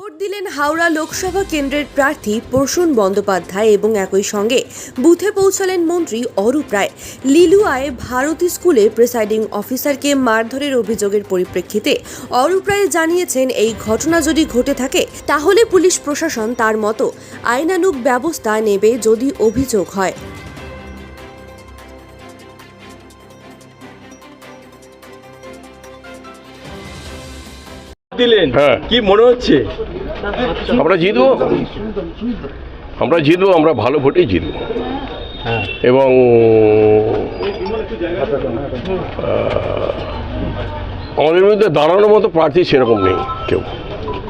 Vote দিলেন হাওড়া লোকসভা কেন্দ্রের প্রার্থী প্রসূন বন্দ্যোপাধ্যায় এবং একই সঙ্গে বুথে পৌঁছালেন মন্ত্রী অরূপ রায়। লিলুয়ায় ভারতী স্কুলে প্রিসাইডিং অফিসারকে মারধরের অভিযোগের পরিপ্রেক্ষিতে অরূপ রায় জানিয়েছেন, এই ঘটনা যদি ঘটে থাকে, তাহলে পুলিশ প্রশাসন তার মতো আইনানুগ ব্যবস্থা নেবে যদি অভিযোগ হয়। দিলেন? হ্যাঁ। কি মনে হচ্ছে? আমরা জিতবো। আমরা জিতবো আমরা ভালো ভোটেই জিতবো। হ্যাঁ এবং আমাদের বিরুদ্ধে দাঁড়ানোর মতো প্রার্থী সেরকম নেই কেউ।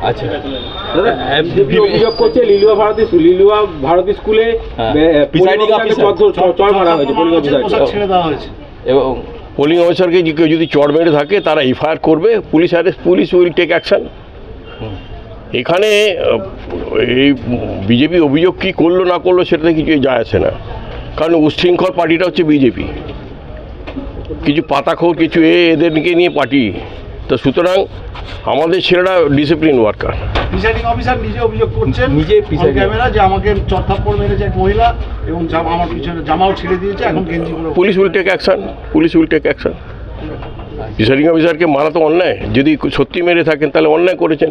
আচ্ছা। অভিযোগ করছে লিলুয়া ভারতী লিলুয়া ভারতী স্কুলে প্রিসাইডিং মারা হয়েছে পোলিং অফিসার ছেড়ে দেওয়া হয়েছে। এবং পোলিং অফিসারকে কেউ যদি চড় মেরে থাকে, তারা এফআইআর করবে, police arrest police will take action এখানে এই বিজেপি অভিযোগ কী করল, না করল, সেটাতে কিছুই যায় আসে না। কারণ উচ্ছৃঙ্খল পার্টিটা হচ্ছে বিজেপি। কিছু পাতা পাতাখোর, কিছু এ, এদেরকে নিয়ে পার্টি। তো সুতরাং আমাদের ছেলেরা ডিসিপ্লিন ওয়ার্কার প্রিসাইডিং অফিসার নিজে অভিযোগ করছেন নিজে ক্যামেরা যে আমাকে চত্থাপ্পড় মেরেছে এক মহিলা এবং আমার পিছনে জামাও ছেড়ে দিয়েছে এখন গেঞ্জি police will take action police will take action presiding অফিসারকে মারা তো অন্যায়। যদি সত্যি মেরে থাকেন তাহলে অন্যায় করেছেন।